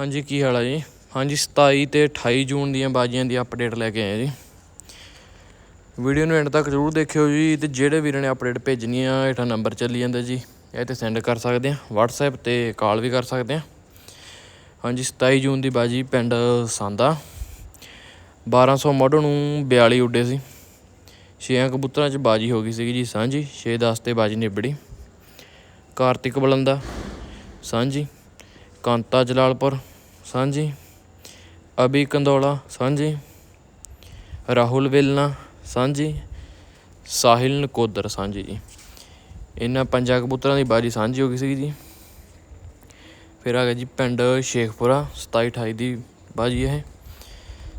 ਹਾਂਜੀ, ਕੀ ਹਾਲ ਆ ਜੀ? ਹਾਂਜੀ 27 ਤੇ 28 ਜੂਨ ਦੀਆਂ ਬਾਜੀਆਂ ਦੀ ਅਪਡੇਟ ਲੈ ਕੇ ਆਏ ਜੀ। ਵੀਡੀਓ ਨੂੰ ਐਂਡ ਤੱਕ ਜ਼ਰੂਰ ਦੇਖਿਓ ਜੀ ਤੇ ਜਿਹੜੇ ਵੀਰਾਂ ਨੇ ਅਪਡੇਟ ਭੇਜਣੀ ਆ, ਹੇਠਾਂ ਨੰਬਰ ਚੱਲੀ ਜਾਂਦਾ ਜੀ, ਇਹ ਤੇ ਸੈਂਡ ਕਰ ਸਕਦੇ ਆ, WhatsApp ਤੇ ਕਾਲ ਵੀ ਕਰ ਸਕਦੇ ਆ। ਹਾਂਜੀ 27 ਜੂਨ ਦੀ ਬਾਜੀ ਪਿੰਡ ਸਾਂਦਾ। 1200 ਮੋਢ ਨੂੰ 42 ਉੱਡੇ ਸੀ। ਛੇਆਂ ਕਬੂਤਰਾਂ 'ਚ ਬਾਜੀ ਹੋ ਗਈ ਸੀਗੀ ਜੀ, ਸਾਂਝੀ। 6-10 ਤੇ ਬਾਜੀ ਨਿਬੜੀ। ਕਾਰਤਿਕ ਬਲੰਦਾ। ਸਾਂਝੀ। ਕਾਂਤਾ ਜਲਾਲਪੁਰ, ਸਾਂਝੀ। ਅਬੀ ਕੰਦੋਲਾ, ਸਾਂਝੀ। ਰਾਹੁਲ ਵਿਲਨਾ ਸਾਂਝੀ। ਸਾਹਿਲ ਨਕੋਦਰ, ਸਾਂਝੀ ਜੀ। ਇਹਨਾਂ ਪੰਜਾਂ ਕਬੂਤਰਾਂ ਦੀ ਬਾਜੀ ਸਾਂਝੀ ਹੋ ਗਈ ਸੀਗੀ ਜੀ। ਫਿਰ ਆ ਗਿਆ ਜੀ ਪਿੰਡ ਸ਼ੇਖਪੁਰਾ 27 28 ਦੀ ਬਾਜੀ ਇਹ।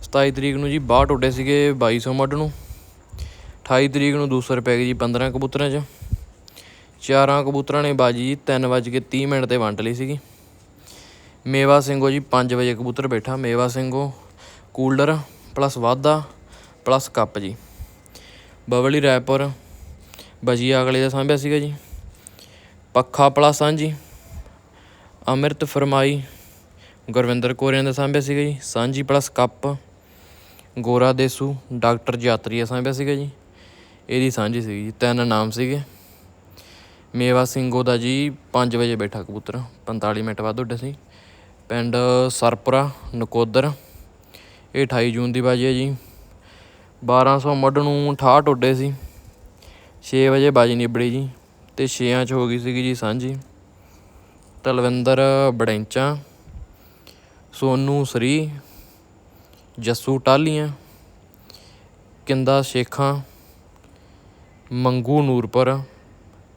27 ਤਰੀਕ ਨੂੰ ਜੀ 62 ਉੱਡੇ ਸੀਗੇ 2200 ਮੱਡ ਨੂੰ। 28 ਤਰੀਕ ਨੂੰ ਦੂਸਰ ਪੈ ਗਏ ਜੀ 15 ਕਬੂਤਰਾਂ 'ਚ। ਚਾਰਾਂ ਕਬੂਤਰਾਂ ਨੇ ਬਾਜੀ 3:30 ਮਿੰਟ ਤੇ ਵੰਡ ਲਈ ਸੀਗੀ। ਮੇਵਾ ਸਿੰਘੋ ਜੀ 5 ਵਜੇ ਕਬੂਤਰ ਬੈਠਾ। ਮੇਵਾ ਸਿੰਘੋ ਕੂਲਰ ਪਲੱਸ ਵਾਧਾ ਪਲੱਸ ਕੱਪ ਜੀ। ਬਵਲੀ ਰਾਏਪੁਰ ਬਜੀਆ ਅਗਲੇ ਦਾ ਸਾਂਭਿਆ ਸੀਗਾ ਜੀ। ਪੱਖਾ ਪਲੱਸ ਸਾਂਝੀ ਅੰਮ੍ਰਿਤ ਫਰਮਾਈ ਗੁਰਵਿੰਦਰ ਕੋਰਿਆਂ ਦਾ ਸਾਂਭਿਆ ਸੀਗਾ ਜੀ। ਸਾਂਝੀ ਪਲੱਸ ਕੱਪ ਗੋਰਾ ਦੇਸੂ, ਡਾਕਟਰ ਯਾਤਰੀ ਦਾ ਸਾਂਭਿਆ ਸੀਗਾ ਜੀ। ਇਹਦੀ ਸਾਂਝੀ ਸੀਗੀ ਜੀ, ਤਿੰਨ ਨਾਮ ਸੀਗੇ। ਮੇਵਾ ਸਿੰਘੋ ਦਾ ਜੀ 5 ਵਜੇ ਬੈਠਾ ਕਬੂਤਰ। 45 ਮਿੰਟ ਬਾਅਦ ਉੱਡੇ ਸੀ। ਪਿੰਡ ਸਰਪੁਰਾ, ਨਕੋਦਰ। ਇਹ 28 ਜੂਨ ਦੀ ਬਾਜੀ ਹੈ ਜੀ। 1200 ਮੱਢ ਨੂੰ 68 ਉੱਡੇ ਸੀ। 6 ਵਜੇ ਬਾਜੀ ਨਿਬੜੀ ਜੀ ਤੇ 6ਾਂ 'ਚ ਹੋ ਗਈ ਸੀਗੀ ਜੀ ਸਾਂਝੀ। ਤਲਵਿੰਦਰ ਬੜੈਂਚਾ, ਸੋਨੂ ਸਰੀ, ਜੱਸੂ ਟਾਲੀਆਂ, ਕਿੰਦਾ ਸ਼ੇਖਾਂ, ਮੰਗੂ ਨੂਰਪੁਰ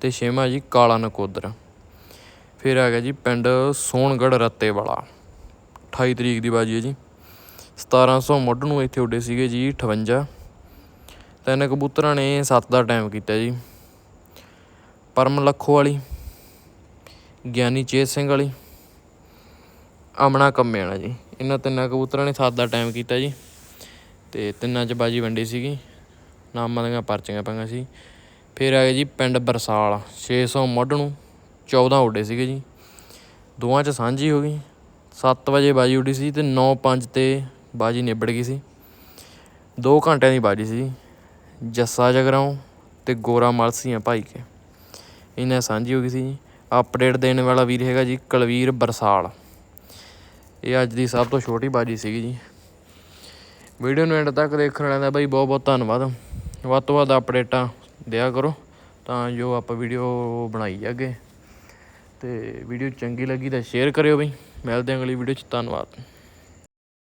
ਤੇ ਛੇਵਾਂ ਜੀ ਕਾਲਾ ਨਕੋਦਰ। ਫਿਰ ਆ ਗਿਆ ਜੀ ਪਿੰਡ ਸੋਨਗੜ ਰੱਤੇ ਵਾਲਾ। 28 ਤਰੀਕ ਦੀ ਬਾਜੀ ਹੈ ਜੀ। 1700 ਮੁੱਢ ਨੂੰ ਇੱਥੇ ਉੱਡੇ ਸੀਗੇ ਜੀ 58 ਤਿੰਨ ਕਬੂਤਰਾਂ ਨੇ 7 ਦਾ ਟਾਈਮ ਕੀਤਾ ਜੀ। ਪਰਮ ਲੱਖੋ ਵਾਲੀ, ਗਿਆਨੀ ਚੇਤ ਸਿੰਘ ਵਾਲੀ, ਅਮਨਾ ਕੰਮੇ ਵਾਲਾ ਜੀ। ਇਹਨਾਂ ਤਿੰਨਾਂ ਕਬੂਤਰਾਂ ਨੇ 7 ਦਾ ਟਾਈਮ ਕੀਤਾ ਜੀ। ਤੇ ਤਿੰਨਾਂ 'ਚ ਬਾਜੀ ਵੰਡੀ ਸੀਗੀ। ਨਾਮਾਂ ਦੀਆਂ ਪਰਚੀਆਂ ਪਈਆਂ ਸੀ। ਫਿਰ ਆ ਗਿਆ ਜੀ ਪਿੰਡ ਬਰਸਾਲ। 600 ਮੁੱਢ ਨੂੰ 14 ਉੱਡੇ ਸੀਗੇ ਜੀ। ਦੋਵਾਂ 'ਚ ਸਾਂਝੀ ਹੋ ਗਈ। 7 ਵਜੇ ਬਾਜੀ ਉੱਡੀ ਸੀ ਤੇ 9:05 ਤੇ ਬਾਜੀ ਨਿਬੜ ਗਈ ਸੀ। 2 ਘੰਟਿਆਂ ਦੀ ਬਾਜੀ ਸੀ। ਜੱਸਾ ਜਗਰਾਉਂ ਤੇ ਗੋਰਾ ਮਲਸੀਆਂ ਭਾਈ ਕੇ। ਇਹਨਾਂ ਸਾਂਝੀ ਹੋ ਗਈ ਸੀ ਜੀ। ਅਪਡੇਟ ਦੇਣ ਵਾਲਾ ਵੀਰ ਹੈਗਾ ਜੀ ਕਲਵੀਰ ਬਰਸਾਲ। ਇਹ ਅੱਜ ਦੀ ਸਭ ਤੋਂ ਛੋਟੀ ਬਾਜੀ ਸੀਗੀ ਜੀ। ਵੀਡੀਓ ਨੂੰ ਐਂਡ ਤੱਕ ਦੇਖਣ ਵਾਲਿਆਂ ਦਾ ਬਾਈ ਬਹੁਤ ਬਹੁਤ ਧੰਨਵਾਦ। ਵੱਧ ਤੋਂ ਵੱਧ ਅਪਡੇਟਾਂ ਦਿਆ ਕਰੋ ਤਾਂ ਜੋ ਆਪਾਂ ਵੀਡੀਓ ਬਣਾਈ ਅੱਗੇ ਤੇ ਵੀਡੀਓ ਚੰਗੀ ਲੱਗੀ ਤਾਂ ਸ਼ੇਅਰ ਕਰਿਓ ਬਈ। ਮਿਲਦੇ ਹਾਂ ਅਗਲੀ ਵੀਡੀਓ 'ਚ। ਧੰਨਵਾਦ।